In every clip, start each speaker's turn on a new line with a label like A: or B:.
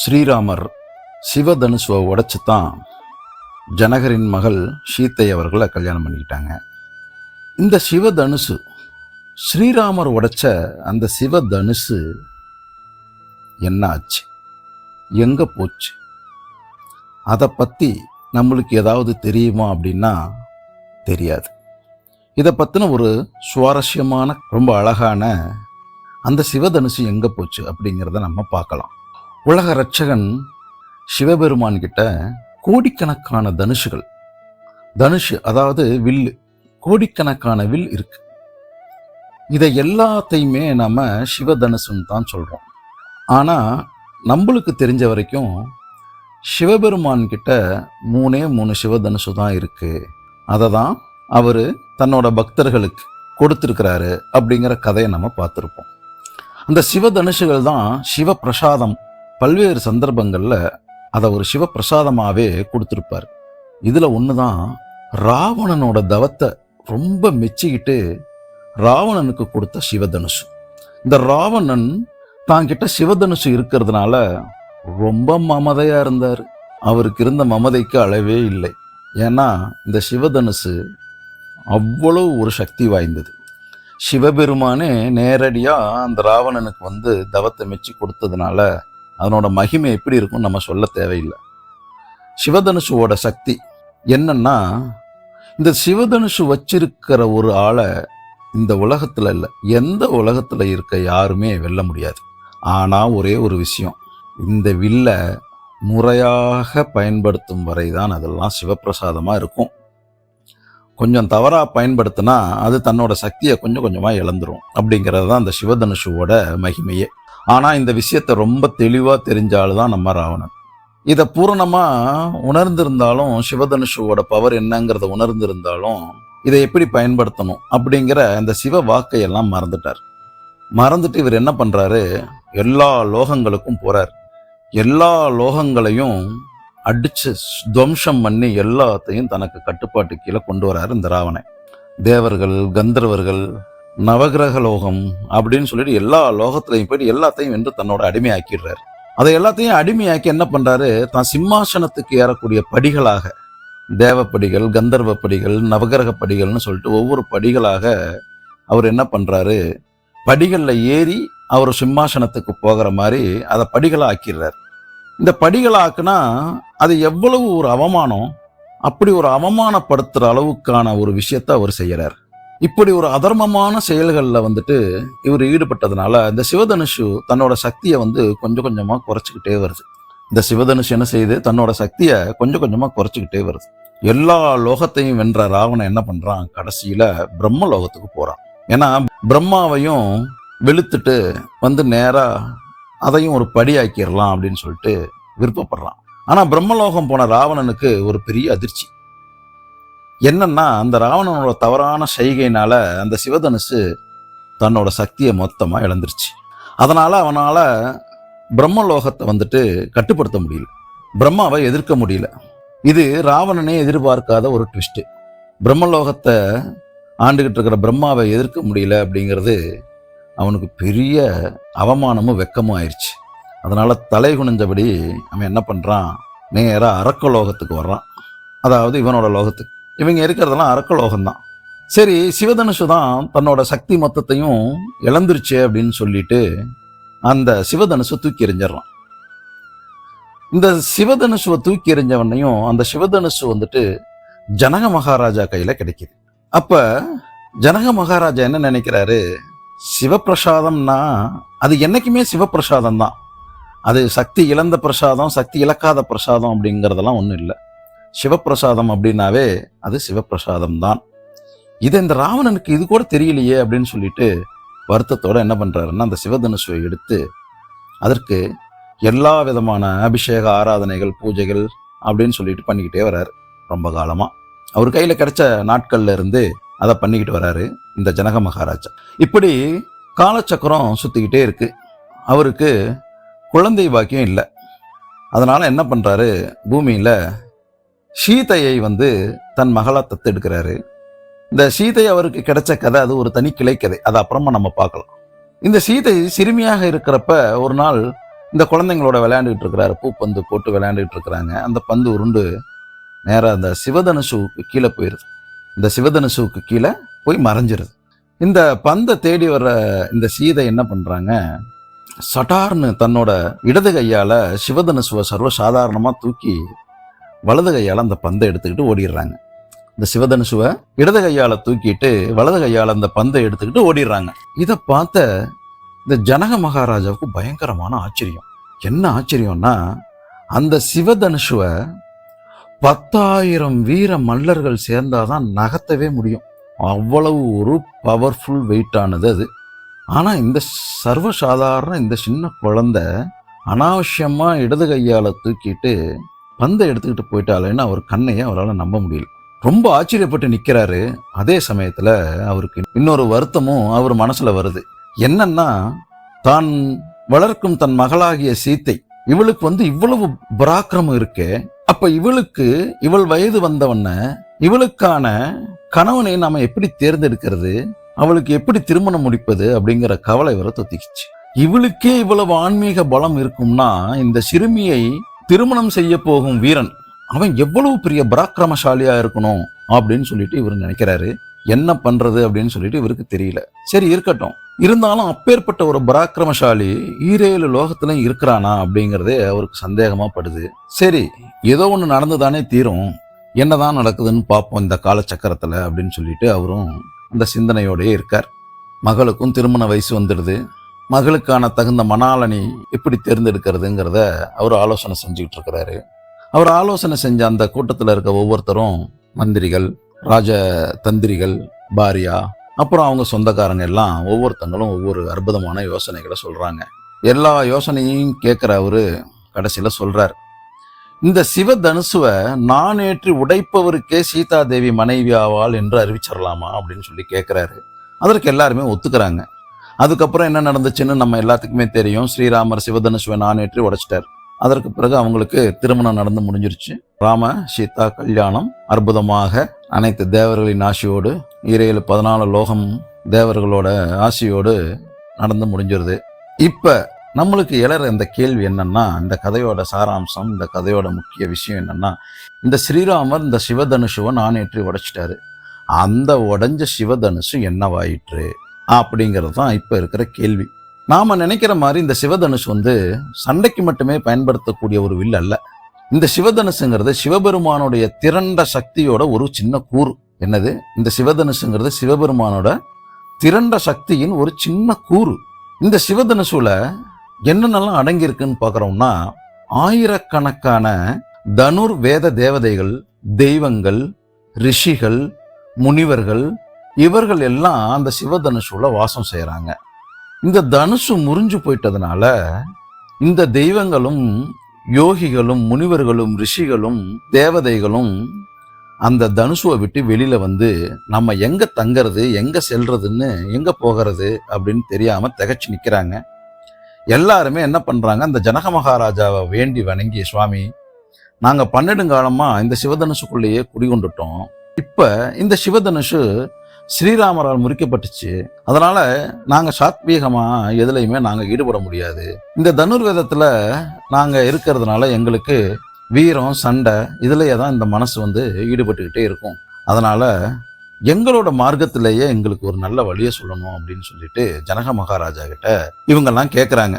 A: ஸ்ரீராமர் சிவதனுசுவை உடைச்சு தான் ஜனகரின் மகள் சீத்தை அவர்களை கல்யாணம் பண்ணிக்கிட்டாங்க. இந்த சிவதனுசு ஸ்ரீராமர் உடைச்ச அந்த சிவதனுசு என்ன ஆச்சு எங்கே போச்சு? அதை பற்றி நம்மளுக்கு ஏதாவது தெரியுமா அப்படின்னா தெரியாது. இதை பற்றின ஒரு சுவாரஸ்யமான ரொம்ப அழகான அந்த சிவதனுசு எங்கே போச்சு அப்படிங்கிறத நம்ம பார்க்கலாம். உலக ரட்சகன் சிவபெருமான் கிட்ட கோடிக்கணக்கான தனுஷுகள். தனுஷு அதாவது வில்லு கோடிக்கணக்கான வில் இருக்கு. இதை எல்லாத்தையுமே நம்ம சிவதனுசுன்னு தான் சொல்றோம். ஆனா நம்மளுக்கு தெரிஞ்ச வரைக்கும் சிவபெருமான் கிட்ட மூணே மூணு சிவதனுசு தான் இருக்கு. அதை தான் அவர் தன்னோட பக்தர்களுக்கு கொடுத்துருக்கிறாரு அப்படிங்கிற கதையை நம்ம பார்த்துருப்போம். அந்த சிவதனுஷுகள் தான் சிவ பிரசாதம் பல்வேறு சந்தர்ப்பங்களில் அதை ஒரு சிவப்பிரசாதமாகவே கொடுத்துருப்பார். இதில் ஒன்று தான் ராவணனோட தவத்தை ரொம்ப மெச்சிக்கிட்டு ராவணனுக்கு கொடுத்த சிவதனுஷு இந்த ராவணன் தாங்கிட்ட சிவதனுஷு இருக்கிறதுனால ரொம்ப மமதையாக இருந்தார். அவருக்கு இருந்த மமதைக்கு அளவே இல்லை. ஏன்னா இந்த சிவதனுசு அவ்வளவு ஒரு சக்தி வாய்ந்தது. சிவபெருமானே நேரடியாக அந்த ராவணனுக்கு வந்து தவத்தை மெச்சி கொடுத்ததுனால அதனோட மகிமை எப்படி இருக்கும்னு நம்ம சொல்ல தேவையில்லை. சிவதனுஷுவோட சக்தி என்னன்னா இந்த சிவதனுஷு வச்சிருக்கிற ஒரு ஆளை இந்த உலகத்தில் இல்லை எந்த உலகத்தில் இருக்க யாருமே வெல்ல முடியாது. ஆனால் ஒரே ஒரு விஷயம் இந்த வில்லை முறையாக பயன்படுத்தும் வரை தான் அதெல்லாம் சிவப்பிரசாதமாக இருக்கும். கொஞ்சம் தவறாக பயன்படுத்தினா அது தன்னோட சக்தியை கொஞ்சம் கொஞ்சமாக இழந்துரும் அப்படிங்கிறது தான் அந்த சிவதனுஷுவோட மகிமையே. ஆனால் இந்த விஷயத்தை ரொம்ப தெளிவாக தெரிஞ்சால் தான் நம்ம ராவணன். இதை பூரணமாக உணர்ந்திருந்தாலும் சிவதனுஷுவோட பவர் என்னங்கிறத உணர்ந்திருந்தாலும் இதை எப்படி பயன்படுத்தணும் அப்படிங்கிற அந்த சிவ வாக்கையெல்லாம் மறந்துட்டார். மறந்துட்டு இவர் என்ன பண்ணுறாரு எல்லா லோகங்களுக்கும் போகிறார் எல்லா லோகங்களையும் அடித்து துவம்சம் பண்ணி எல்லாத்தையும் தனக்கு கட்டுப்பாட்டு கீழே கொண்டு வராரு இந்த ராவணன். தேவர்கள் கந்தர்வர்கள் நவகிரக லோகம் அப்படின்னு சொல்லிட்டு எல்லா லோகத்திலையும் போயிட்டு எல்லாத்தையும் வென்று தன்னோட அடிமையாக்கிடுறாரு. அதை எல்லாத்தையும் அடிமையாக்கி என்ன பண்றாரு? தான் சிம்மாசனத்துக்கு ஏறக்கூடிய படிகளாக தேவப்படிகள் கந்தர்வ படிகள் நவகிரக படிகள்னு சொல்லிட்டு ஒவ்வொரு படிகளாக அவர் என்ன பண்றாரு? படிகளில் ஏறி அவர் சிம்மாசனத்துக்கு போகிற மாதிரி அதை படிகளை ஆக்கிடுறாரு இந்த படிகளை ஆக்குனா அது எவ்வளவு ஒரு அவமானம் அப்படி ஒரு அவமானப்படுத்துகிற அளவுக்கான ஒரு விஷயத்த அவர் செய்கிறார் இப்படி ஒரு அதர்மமான செயல்களில் வந்துட்டு இவர் ஈடுபட்டதுனால இந்த சிவதனுஷு தன்னோட சக்தியை வந்து கொஞ்சம் கொஞ்சமாக குறைச்சிக்கிட்டே வருது. இந்த சிவதனுஷு என்ன செய்யுது? தன்னோட சக்தியை கொஞ்சம் கொஞ்சமாக குறைச்சிக்கிட்டே வருது. எல்லா லோகத்தையும் வென்ற ராவணன் என்ன பண்ணுறான் கடைசியில் பிரம்ம லோகத்துக்கு போகிறான் ஏன்னா பிரம்மாவையும் வெளுத்துட்டு வந்து நேராக அதையும் ஒரு படியாக்கிடலாம் அப்படின்னு சொல்லிட்டு விருப்பப்படுறான். ஆனால் பிரம்மலோகம் போன ராவணனுக்கு ஒரு பெரிய அதிர்ச்சி. என்னன்னா அந்த ராவணனோட தவறான செய்கையினால அந்த சிவதனுசு தன்னோட சக்தியை மொத்தமா இழந்துருச்சு. அதனால அவனால பிரம்மலோகத்தை வந்துட்டு கட்டுப்படுத்த முடியல. பிரம்மாவை எதிர்க்க முடியல. இது ராவணனே எதிர்பார்க்காத ஒரு ட்விஸ்ட்டு பிரம்மலோகத்தை ஆண்டுகிட்டு இருக்கிற பிரம்மாவை எதிர்க்க முடியல அப்படிங்கிறது அவனுக்கு பெரிய அவமானமும் வெக்கமும் ஆயிடுச்சு அதனால தலை குனிஞ்சபடி அவன் என்ன பண்ணுறான் நேராக அரக்க லோகத்துக்கு வர்றான். அதாவது இவனோட லோகத்துக்கு. இவங்க இருக்கிறதெல்லாம் அரக்கலோகம் தான் சரி சிவதனுஷு தான் தன்னோட சக்தி மொத்தத்தையும் இழந்துருச்சு அப்படின்னு சொல்லிட்டு அந்த சிவதனுஷை தூக்கி எறிஞ்சிடறான். இந்த சிவதனுஷுவை தூக்கி எறிஞ்சவனையும் அந்த சிவதனுஷு வந்துட்டு ஜனக மகாராஜா கையில கிடைக்குது. அப்ப ஜனக மகாராஜா என்ன நினைக்கிறாரு? சிவப்பிரசாதம்னா அது என்னைக்குமே சிவப்பிரசாதம் தான் அது சக்தி இழந்த பிரசாதம் சக்தி இழக்காத பிரசாதம் அப்படிங்கிறதெல்லாம் ஒன்றும் இல்லை. சிவப்பிரசாதம் அப்படின்னாவே அது சிவப்பிரசாதம் தான் இது இந்த ராவணனுக்கு இது கூட தெரியலையே அப்படின்னு சொல்லிட்டு வருத்தத்தோட என்ன பண்றாருன்னா அந்த சிவதனுஷை எடுத்து அதற்கு எல்லா விதமான அபிஷேக ஆராதனைகள் பூஜைகள் அப்படின்னு சொல்லிட்டு பண்ணிக்கிட்டே வராரு. ரொம்ப காலமா. அவர் கையில கிடைச்ச நாட்கள்ல இருந்து அதை பண்ணிக்கிட்டு வராரு இந்த ஜனக மகாராஜா. இப்படி காலச்சக்கரம் சுத்திக்கிட்டே இருக்கு. அவருக்கு குழந்தை பாக்கியம் இல்லை. அதனால என்ன பண்றாரு? பூமியில சீதையை வந்து தன் மகளா தத்தெடுக்கிறாரு. இந்த சீதை அவருக்கு கிடைச்ச கதை அது ஒரு தனி கிளை கதை அது அப்புறமா நம்ம பார்க்கலாம். இந்த சீதை சிறுமியாக இருக்கிறப்ப ஒரு நாள் இந்த குழந்தைங்களோட விளையாண்டுட்டு இருக்கிறாரு. பூப்பந்து போட்டு விளையாண்டுட்டு இருக்கிறாங்க. அந்த பந்து உருண்டு நேராக அந்த சிவதனுசுவுக்கு கீழே போயிருது. இந்த சிவதனுசுவுக்கு கீழே போய் மறைஞ்சிருது. இந்த பந்தை தேடி வர்ற இந்த சீதை என்ன பண்ணுறாங்க சட்டார்னு தன்னோட இடது கையால் சிவதனுசுவை சர்வசாதாரணமா தூக்கி வலது கையால் அந்த பந்தை எடுத்துக்கிட்டு ஓடிடுறாங்க. இந்த சிவதனுசுவை இடது கையால் தூக்கிட்டு வலது கையால் அந்த பந்தை எடுத்துக்கிட்டு ஓடிடுறாங்க. இதை பார்த்த இந்த ஜனக மகாராஜாவுக்கு பயங்கரமான ஆச்சரியம். என்ன ஆச்சரியம்னா அந்த சிவதனுஷுவை பத்தாயிரம் வீர மல்லர்கள் சேர்ந்தாதான் நகர்த்தவே முடியும். அவ்வளவு ஒரு பவர்ஃபுல் வெயிட்டானது அது. ஆனால் இந்த சர்வசாதாரண இந்த சின்ன குழந்தை அனாவசியமாக இடது கையால் தூக்கிட்டு பந்தை எடுத்துக்கிட்டு போயிட்டாலேன்னு அவர் கண்ணையே அவரால் நம்ப முடியல. ரொம்ப ஆச்சரியப்பட்டு நிக்கிறாரு. அதே சமயத்துல அவருக்கு இன்னொரு வருத்தமும் அவர் மனசுல வருது. என்னன்னா தான் வளர்க்கும் தன் மகளாகிய சீத்தை இவளுக்கு வந்து இவ்வளவு பராக்கிரமம் இருக்கே அப்ப இவளுக்கு இவள் வயது வந்தவன இவளுக்கான கணவனை நாம எப்படி தேர்ந்தெடுக்கிறது அவளுக்கு எப்படி திருமணம் முடிப்பது அப்படிங்கிற கவலை வர தொத்திக்கிச்சு. இவளுக்கே இவ்வளவு ஆன்மீக பலம் இருக்கும்னா இந்த சிறுமியை திருமணம் செய்ய போகும் வீரன் அவன் எவ்வளவு பெரிய பராக்கிரமசாலியா இருக்கணும் அப்படின்னு சொல்லிட்டு இவர் நினைக்கிறாரு. என்ன பண்றது அப்படின்னு சொல்லிட்டு இவருக்கு தெரியல. சரி இருக்கட்டும். இருந்தாலும் அப்பேற்பட்ட ஒரு பராக்கிரமசாலி ஈரேழு லோகத்துல இருக்கிறானா அப்படிங்கறதே அவருக்கு சந்தேகமா படுது. சரி ஏதோ ஒன்று நடந்துதானே தீரும். என்னதான் நடக்குதுன்னு பார்ப்போம் இந்த காலச்சக்கரத்துல அப்படின்னு சொல்லிட்டு அவரும் அந்த சிந்தனையோடயே இருக்கார். மகளுக்கும் திருமண வயசு வந்துடுது. மகளுக்கான தகுந்த மணாலனை எப்படி தேர்ந்தெடுக்கிறதுங்கிறத அவர் ஆலோசனை செஞ்சுக்கிட்டு இருக்கிறாரு. அவர் ஆலோசனை செஞ்ச அந்த கூட்டத்தில் இருக்க ஒவ்வொருத்தரும் மந்திரிகள் ராஜ தந்திரிகள் பாரியா அப்புறம் அவங்க சொந்தக்காரங்க எல்லாம் ஒவ்வொருத்தங்களும் ஒவ்வொரு அற்புதமான யோசனைகளை சொல்கிறாங்க எல்லா யோசனையும் கேட்குற அவர் கடைசியில் சொல்கிறார் இந்த சிவ தனுசுவை நான் ஏற்றி உடைப்பவருக்கே சீதா தேவி மனைவி ஆவாள் என்று அறிவிச்சிடலாமா அப்படின்னு சொல்லி கேட்குறாரு. அதற்கு எல்லாருமே ஒத்துக்கிறாங்க. அதுக்கப்புறம் என்ன நடந்துச்சுன்னு நம்ம எல்லாத்துக்குமே தெரியும். ஸ்ரீராமர் சிவதனுசுவை நானேற்றி உடைச்சிட்டார். அதற்கு பிறகு அவங்களுக்கு திருமணம் நடந்து முடிஞ்சிருச்சு. ராம சீதா கல்யாணம் அற்புதமாக அனைத்து தேவர்களின் ஆசியோடு இறையில் பதினாலு லோகம் தேவர்களோட ஆசியோடு நடந்து முடிஞ்சிருது. இப்போ நம்மளுக்கு எழற இந்த கேள்வி என்னன்னா இந்த கதையோட சாராம்சம் இந்த கதையோட முக்கிய விஷயம் என்னன்னா இந்த ஸ்ரீராமர் இந்த சிவதனுஷுவை நானேற்றி உடைச்சிட்டாரு. அந்த உடஞ்ச சிவதனுஷு என்னவாயிற்று? அப்படிங்கிறது தான் இப்போ இருக்கிற கேள்வி. நாம நினைக்கிற மாதிரி இந்த சிவதனுஷ் வந்து சண்டைக்கு மட்டுமே பயன்படுத்தக்கூடிய ஒரு வில் அல்ல. இந்த சிவதனுஷுங்கிறது சிவபெருமானுடைய திரண்ட சக்தியோட ஒரு சின்ன கூறு. என்னது? இந்த சிவதனுஷுங்கிறது சிவபெருமானோட திரண்ட சக்தியின் ஒரு சின்ன கூறு. இந்த சிவதனுஷுல என்னென்னலாம் அடங்கியிருக்குன்னு பார்க்குறோம்னா ஆயிரக்கணக்கான தனுர் வேத தேவதைகள் தெய்வங்கள் ரிஷிகள் முனிவர்கள் இவர்கள் எல்லாம் அந்த சிவதனுசுல வாசம் செய்கிறாங்க இந்த தனுசு முறிஞ்சு போயிட்டதுனால இந்த தெய்வங்களும் யோகிகளும் முனிவர்களும் ரிஷிகளும் தேவதைகளும் அந்த தனுசுவை விட்டு வெளியில வந்து நம்ம எங்க தங்கிறது எங்க செல்றதுன்னு எங்க போகிறது? அப்படின்னு தெரியாம திகச்சு நிக்கிறாங்க. எல்லாருமே என்ன பண்றாங்க அந்த ஜனக மகாராஜாவை வேண்டி வணங்கி சுவாமி நாங்க பன்னெடுங்காலமா இந்த சிவதனுசுக்குள்ளேயே குடிகொண்டுட்டோம். இப்ப இந்த சிவதனுஷு ஸ்ரீராமரால் முறிக்கப்பட்டுச்சு. அதனால நாங்க சாத்வீகமா எதுலையுமே நாங்க ஈடுபட முடியாது. இந்த தனுர்வேதத்துல நாங்க இருக்கிறதுனால எங்களுக்கு வீரம் சண்டை இதுலயே தான் இந்த மனசு வந்து ஈடுபட்டுக்கிட்டே இருக்கும். அதனால எங்களோட மார்க்கத்திலேயே எங்களுக்கு ஒரு நல்ல வழியை சொல்லணும் அப்படின்னு சொல்லிட்டு ஜனக மகாராஜா கிட்ட இவங்கெல்லாம் கேட்குறாங்க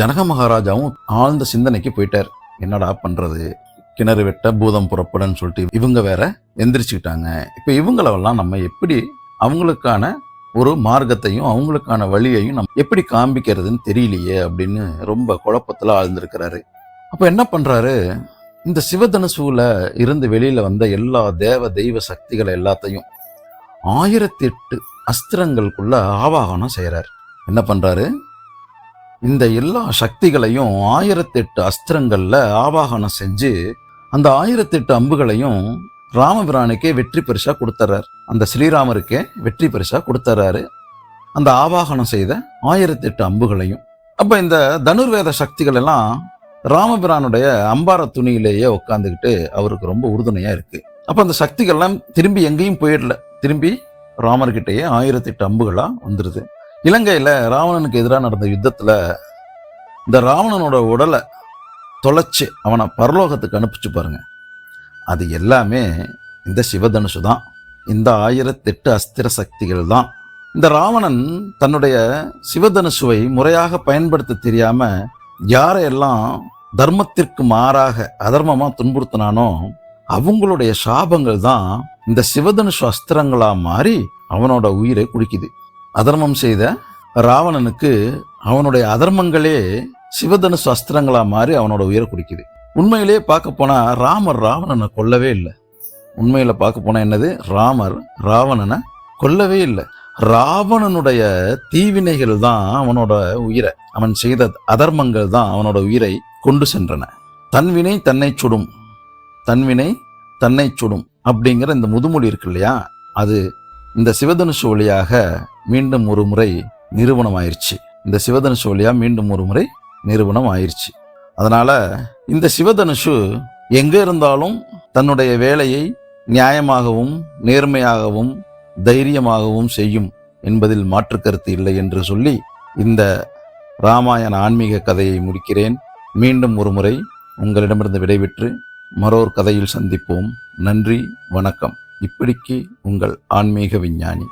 A: ஜனக மகாராஜாவும் ஆழ்ந்த சிந்தனைக்கு போயிட்டார். என்னடா பண்ணுறது கிணறு வெட்ட பூதம் புறப்படுன்னு சொல்லிட்டு இவங்க வேற எந்திரிச்சுக்கிட்டாங்க. இப்போ இவங்களெல்லாம் நம்ம எப்படி அவங்களுக்கான ஒரு மார்க்கத்தையும் அவங்களுக்கான வழியையும் நம்ம எப்படி காண்பிக்கிறதுன்னு தெரியலையே அப்படின்னு ரொம்ப குழப்பத்தில் ஆழ்ந்திருக்கிறாரு. அப்போ என்ன பண்றாரு? இந்த சிவதனுசுவில் இருந்து வெளியில வந்த எல்லா தேவ தெய்வ சக்திகளை எல்லாத்தையும் ஆயிரத்தி எட்டு அஸ்திரங்களுக்குள்ள ஆவாகனம் செய்கிறார் என்ன பண்றாரு? இந்த எல்லா சக்திகளையும் ஆயிரத்தெட்டு அஸ்திரங்களில் ஆவாகனம் செஞ்சு அந்த ஆயிரத்தெட்டு அம்புகளையும் ராமபிரானுக்கே வெற்றி பரிசா கொடுத்துறாரு அந்த ஸ்ரீராமருக்கே வெற்றி பரிசா கொடுத்துறாரு அந்த ஆவாகனம் செய்த ஆயிரத்தெட்டு அம்புகளையும். அப்ப இந்த தனுர்வேத சக்திகள் எல்லாம் ராமபிரானுடைய அம்பார துணியிலேயே உட்காந்துக்கிட்டு அவருக்கு ரொம்ப உறுதுணையா இருக்கு. அப்ப அந்த சக்திகள்லாம் திரும்பி எங்கேயும் போயிடல. திரும்பி ராமர்கிட்டயே ஆயிரத்தெட்டு அம்புகளா வந்துருது. இலங்கையில ராவணனுக்கு எதிராக நடந்த யுத்தத்துல இந்த ராவணனோட உடலை தொலைச்சி அவனை பரலோகத்துக்கு அனுப்பிச்சு பாருங்க. அது எல்லாமே இந்த சிவதனுஷு தான். இந்த ஆயிரத்தெட்டு அஸ்திர சக்திகள் தான். இந்த ராவணன் தன்னுடைய சிவதனுசுவை முறையாக பயன்படுத்த தெரியாம யாரையெல்லாம் தர்மத்திற்கு மாறாக அதர்மமா துன்புறுத்தினானோ அவங்களுடைய சாபங்கள் தான் இந்த சிவதனுஷு அஸ்திரங்களா மாறி அவனோட உயிரை குடிக்குது. அதர்மம் செய்த ராவணனுக்கு அவனுடைய அதர்மங்களே சிவதனுஷு அஸ்திரங்களா மாறி அவனோட உயிரை குடிக்குது. உண்மையிலேயே பார்க்க போனா ராமர் ராவணனை கொல்லவே இல்லை. உண்மையில பார்க்க போனா என்னது? ராமர் ராவணனை கொல்லவே இல்லை. ராவணனுடைய தீவினைகள் தான் அவனோட உயிரை அவன் செய்த அதர்மங்கள் தான் அவனோட உயிரை கொண்டு சென்றன. தன்வினை தன்னை சுடும் தன்வினை தன்னை சுடும் அப்படிங்கிற இந்த முதுமொழி இருக்கு இல்லையா? அது இந்த சிவதனுஷு வழியாக மீண்டும் ஒரு முறை நிறுவனம் ஆயிடுச்சு இந்த சிவதனுஷு வழியாக மீண்டும் ஒரு முறை நிறுவனம் ஆயிடுச்சு அதனால இந்த சிவதனுஷு எங்க இருந்தாலும் தன்னுடைய வேலையை நியாயமாகவும் நேர்மையாகவும் தைரியமாகவும் செய்யும் என்பதில் மாற்று கருத்து இல்லை என்று சொல்லி இந்த ராமாயண ஆன்மீக கதையை முடிக்கிறேன். மீண்டும் ஒரு முறை உங்களிடமிருந்து விடைபெற்று மறோர் கதையில் சந்திப்போம். நன்றி வணக்கம். இப்படிக்கு உங்கள் ஆன்மீக விஞ்ஞானி.